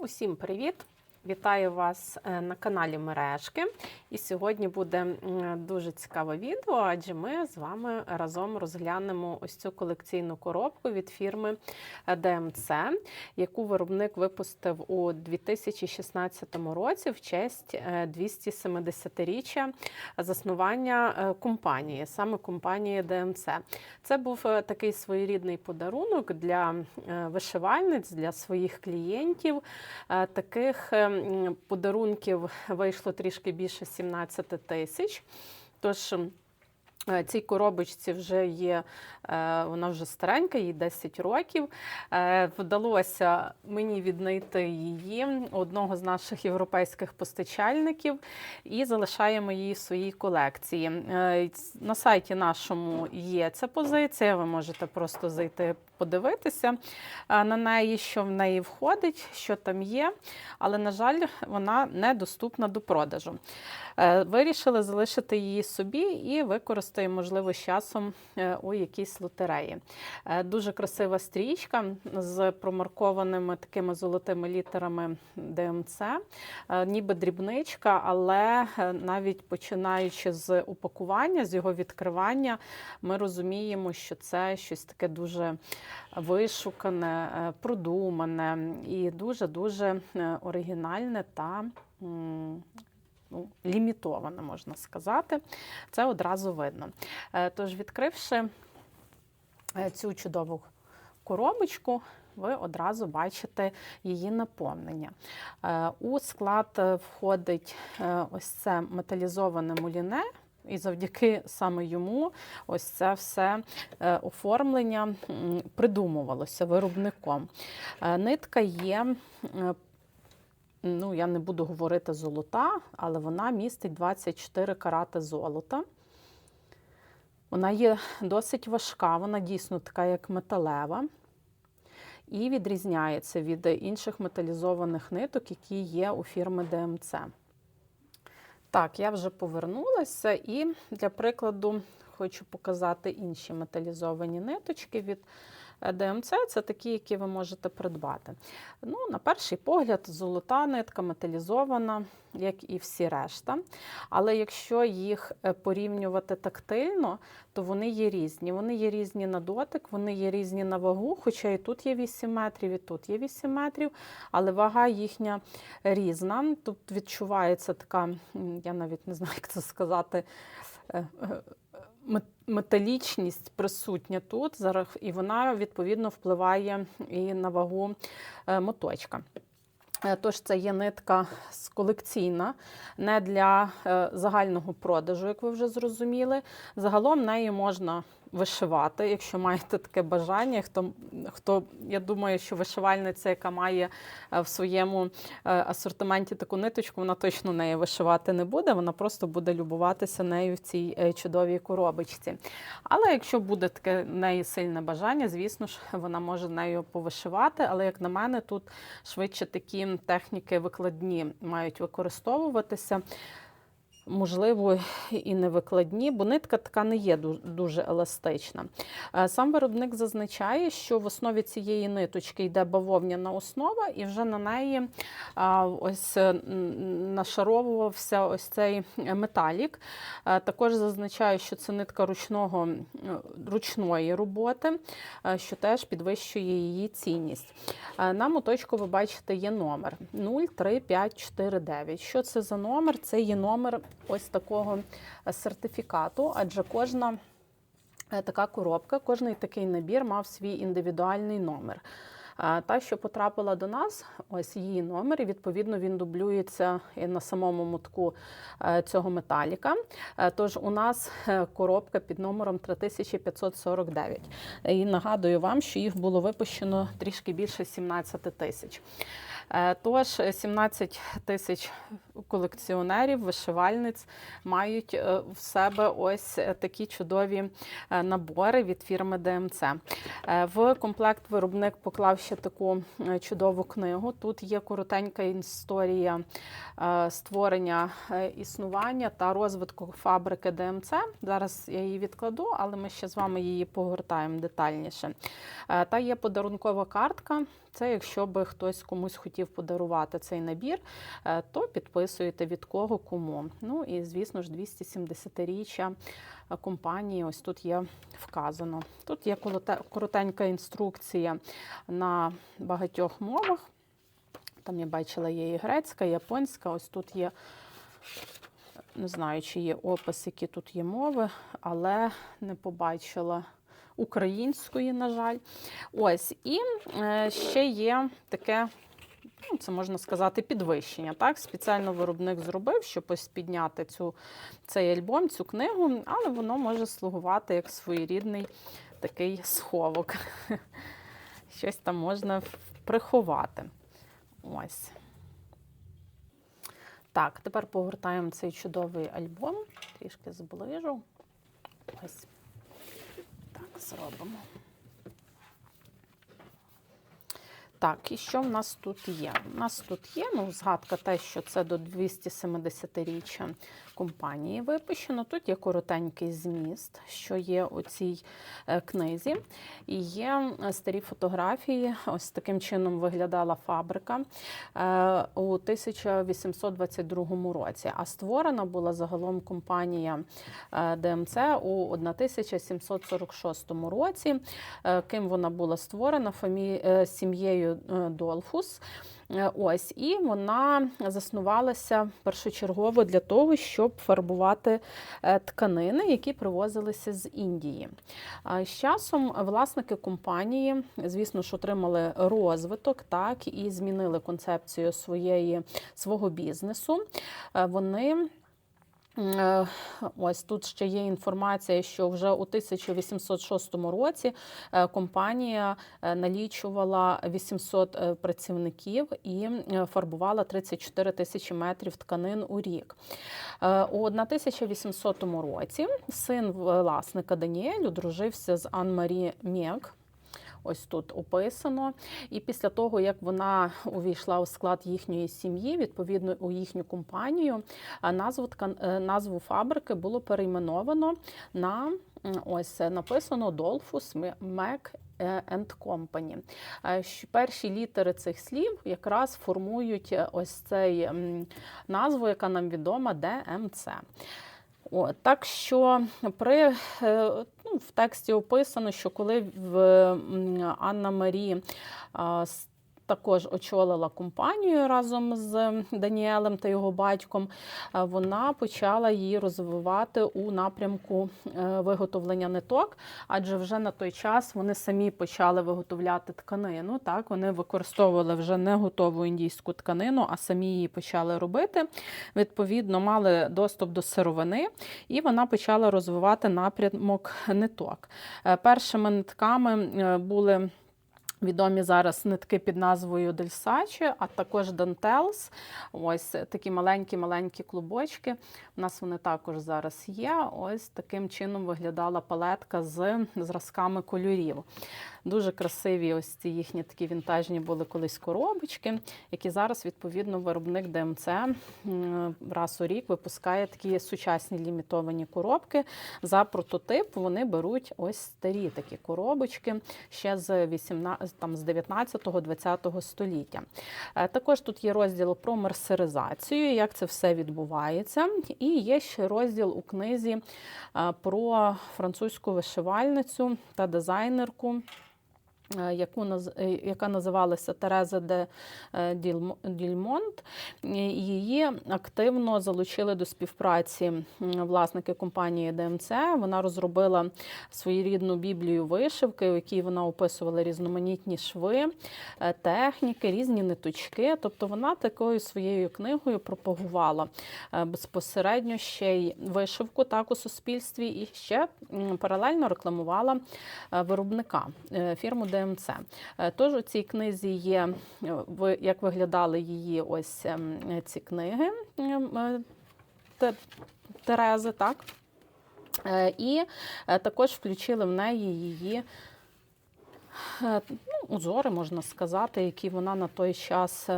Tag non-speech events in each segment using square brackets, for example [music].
Усім привіт! Вітаю вас е, на каналі Мережки. І сьогодні буде дуже цікаве відео, адже ми з вами разом розглянемо ось цю колекційну коробку від фірми е, ДМЦ, яку виробник випустив у 2016 році в честь е, 270-річчя заснування е, компанії, саме компанії ДМЦ. Це був такий своєрідний подарунок для вишивальниць, для своїх клієнтів. Таких подарунків вийшло трішки більше 17 тисяч. Тож е, цій коробочці вже є, е, вона вже старенька, їй 10 років. Е, Вдалося мені віднайти її одного з наших європейських постачальників і залишаємо її в своїй колекції. На сайті нашому є ця позиція, ви можете просто зайти подивитися е, на неї, що в неї входить, що там є, але, на жаль, вона недоступна до продажу. Е, Вирішили залишити її собі і використаємо, можливо, з часом е, у якійсь лотереї. Дуже красива стрічка з промаркованими такими золотими літерами ДМЦ, ніби дрібничка, але навіть починаючи з упакування, з його відкривання, ми розуміємо, що це щось таке дуже вишукане, е, продумане і дуже-дуже е, оригінальне та ну, лімітоване, можна сказати. Це одразу видно. Е, Тож, відкривши цю чудову коробочку, ви одразу бачите її наповнення. У склад входить ось це металізоване муліне. І завдяки саме йому ось це все е, оформлення придумувалося виробником. Е, Нитка є, е, ну я не буду говорити золота, але вона містить 24 карати золота. Вона є досить важка, вона дійсно така, як металева, і відрізняється від інших металізованих ниток, які є у фірми ДМЦ. Так, я вже повернулася, і для прикладу хочу показати інші металізовані ниточки від ДМЦ. Це такі, які ви можете придбати. Ну, на перший погляд, золота нитка металізована, як і всі решта. Але якщо їх е, порівнювати тактильно, то вони є різні. Вони є різні на дотик, вони є різні на вагу, хоча і тут є 8 метрів, і тут є 8 метрів, але вага їхня різна. Тут відчувається така, я навіть не знаю, як це сказати. Мет- Металічність присутня тут, зараз, і вона відповідно впливає і на вагу е, моточка. Е, Тож це є нитка колекційна, не для е, загального продажу, як ви вже зрозуміли. Загалом нею можна вишивати, якщо маєте таке бажання. Хто, хто я думаю, що вишивальниця, яка має е, в своєму е, асортименті таку ниточку, вона точно нею вишивати не буде, вона просто буде любуватися нею в цій е, чудовій коробочці. Але якщо буде таке неї сильне бажання, звісно ж, вона може нею повишивати. Але, як на мене, тут швидше такі техніки викладні мають використовуватися. Можливо, і не викладні, бо нитка така не є дуже еластична. Е, Сам виробник зазначає, що в основі цієї ниточки йде бавовняна основа, і вже на неї ось е, нашаровувався ось цей металік. Е, Також зазначає, що це нитка ручного, ручної роботи, що теж підвищує її цінність. Е, На моточку ви бачите є номер 03549. Що це за номер? Це є номер ось такого сертифікату, адже кожна е, така коробка, кожний такий набір мав свій індивідуальний номер. Та, що потрапила до нас, ось її номер, і відповідно він дублюється на самому мотку е, цього металіка. Е, Тож у нас коробка під номером 3549. І нагадую вам, що їх було випущено трішки більше 17 тисяч. Е, Тож 17 тисяч колекціонерів, вишивальниць мають е, в себе ось е, такі чудові е, набори від фірми ДМЦ. Е, В комплект виробник поклав ще таку е, чудову книгу. Тут є коротенька історія е, створення е, існування та розвитку фабрики ДМЦ. Зараз я її відкладу, але ми ще з вами її погортаємо детальніше. Е, Та є подарункова картка. Це якщо би хтось комусь хотів подарувати цей набір, е, то підписуєте від кого кому. Ну і звісно ж 270-річчя е, компанії. Ось тут є вказано. Тут є коротенька інструкція на багатьох мовах. Там я бачила, є і грецька, і японська. Ось тут є, не знаю, чи є опис, які тут є мови, але не побачила української, на жаль. Ось, і е, ще є таке. Ну, це можна сказати підвищення. Так, спеціально виробник зробив, щоб ось підняти цю, цей альбом, цю книгу, але воно може слугувати як своєрідний такий сховок. [laughs] Щось там можна приховати. Ось. Так, тепер погортаємо цей чудовий альбом. Трішки зближу. Ось. Зробимо. Так, і що в нас тут є? У нас тут є ну, згадка те, що це до 270-річчя компанії випущено. Тут є коротенький зміст, що є у цій е, книзі. І є старі фотографії. Ось таким чином виглядала фабрика е, у 1822 році. А створена була загалом компанія е, ДМЦ у 1746 році. Ким вона була створена? Сім'єю е, Долфус. Е, Ось, і вона заснувалася першочергово для того, щоб фарбувати е, тканини, які привозилися з Індії. З часом власники компанії, звісно ж, отримали розвиток, так і змінили концепцію своєї свого бізнесу. Вони Ось тут ще є інформація, що вже у 1806 році е, компанія е, налічувала 800 е, працівників і е, фарбувала 34 тисячі метрів тканин у рік. Е, У 1800 році син власника Даніель одружився з Ан-Марі Мєк. Ось тут описано. І після того, як вона увійшла у склад їхньої сім'ї, відповідно у їхню компанію, назву е, назву фабрики було перейменовано на ось написано Dolphus Mac and Company. Перші літери цих слів якраз формують е, ось цей назву, яка нам відома, ДМЦ. О, так що при е, в тексті описано, що коли в Анна Марі а, с- також очолила компанію разом з Даніелем та його батьком, вона почала її розвивати у напрямку е, виготовлення ниток, адже вже на той час вони самі почали виготовляти тканину. Так, вони використовували вже не готову індійську тканину, а самі її почали робити. Відповідно, мали доступ до сировини, і вона почала розвивати напрямок ниток. Е, Першими нитками е, були. Відомі зараз нитки під назвою Дельсачі, а також Дантелс. Ось такі маленькі-маленькі клубочки. У нас вони також зараз є. Ось таким чином виглядала палетка з зразками кольорів. Дуже красиві ось ці їхні такі вінтажні були колись коробочки, які зараз, відповідно, виробник ДМЦ раз у рік випускає такі сучасні лімітовані коробки. За прототип вони беруть ось старі такі коробочки ще з 18, там, з 19-20 століття. Е, Також тут є розділ про мерсеризацію, як це все відбувається. І є ще розділ у книзі е, про французьку вишивальницю та дизайнерку. Е, Яку е, яка називалася Тереза де е, Дільмонт, її активно залучили до співпраці власники компанії ДМЦ. Вона розробила своєрідну біблію вишивки, у якій вона описувала різноманітні шви, техніки, різні ниточки. Тобто вона такою своєю книгою пропагувала безпосередньо ще й вишивку так у суспільстві, і ще паралельно рекламувала виробника фірму ДМЦ. Е, Тож у цій книзі є, е, як виглядали її ось ем, ці книги ем, е, Те- Терези, так? І також включили в неї її. Ну, узори, можна сказати, які вона на той час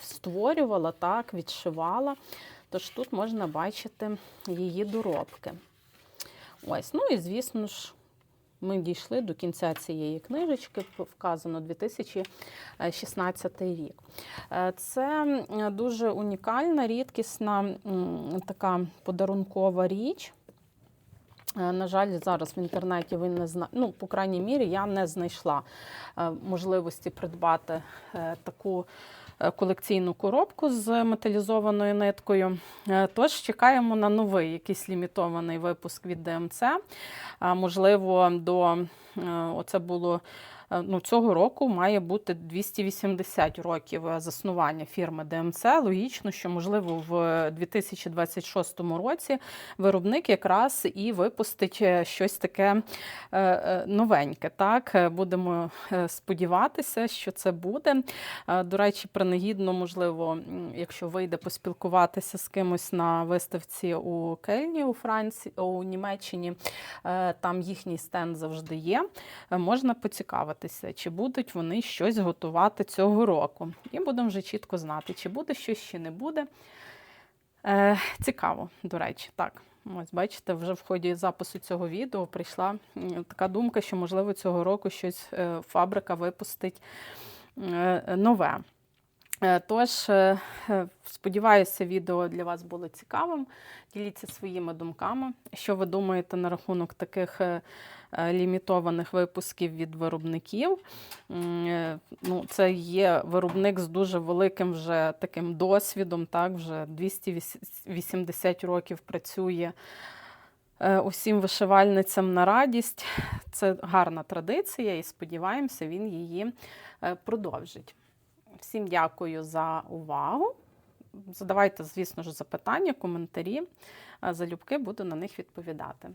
створювала, так, відшивала. Тож тут можна бачити її доробки. Ось, ну і звісно ж, ми дійшли до кінця цієї книжечки, вказано 2016 рік. Е, Це дуже унікальна, рідкісна така подарункова річ. Е, На жаль, зараз в інтернеті ви не зна... ну, по крайній мірі, я не знайшла е, можливості придбати е, таку е, колекційну коробку з металізованою ниткою. Е, Тож чекаємо на новий якийсь лімітований випуск від ДМЦ. Можливо, до е, оце було. Е, Ну, цього року має бути 280 років е, заснування фірми ДМЦ. Логічно, що можливо в 2026 році виробник якраз і випустить е, щось таке е, е, новеньке. Так, Е, будемо е, сподіватися, що це буде. Е, До речі, принагідно, можливо, якщо вийде поспілкуватися з кимось на виставці у Кельні у Франції, у Німеччині, е, там їхній стенд завжди є. Е, Можна поцікавитися, чи будуть вони щось готувати цього року. І будемо вже чітко знати, чи буде щось, чи не буде. Е, цікаво, до речі, так. Ось, бачите, вже в ході запису цього відео прийшла така думка, що, можливо, цього року щось е, фабрика випустить е, нове. Е, Тож, е, е, сподіваюся, відео для вас було цікавим. Діліться своїми думками. Що ви думаєте на рахунок таких лімітованих випусків від виробників? Ну, це є виробник з дуже великим вже таким досвідом, так, вже 280 років працює усім вишивальницям на радість. Це гарна традиція, і сподіваємося, він її продовжить. Всім дякую за увагу. Задавайте, звісно ж, запитання, коментарі. Залюбки буду на них відповідати.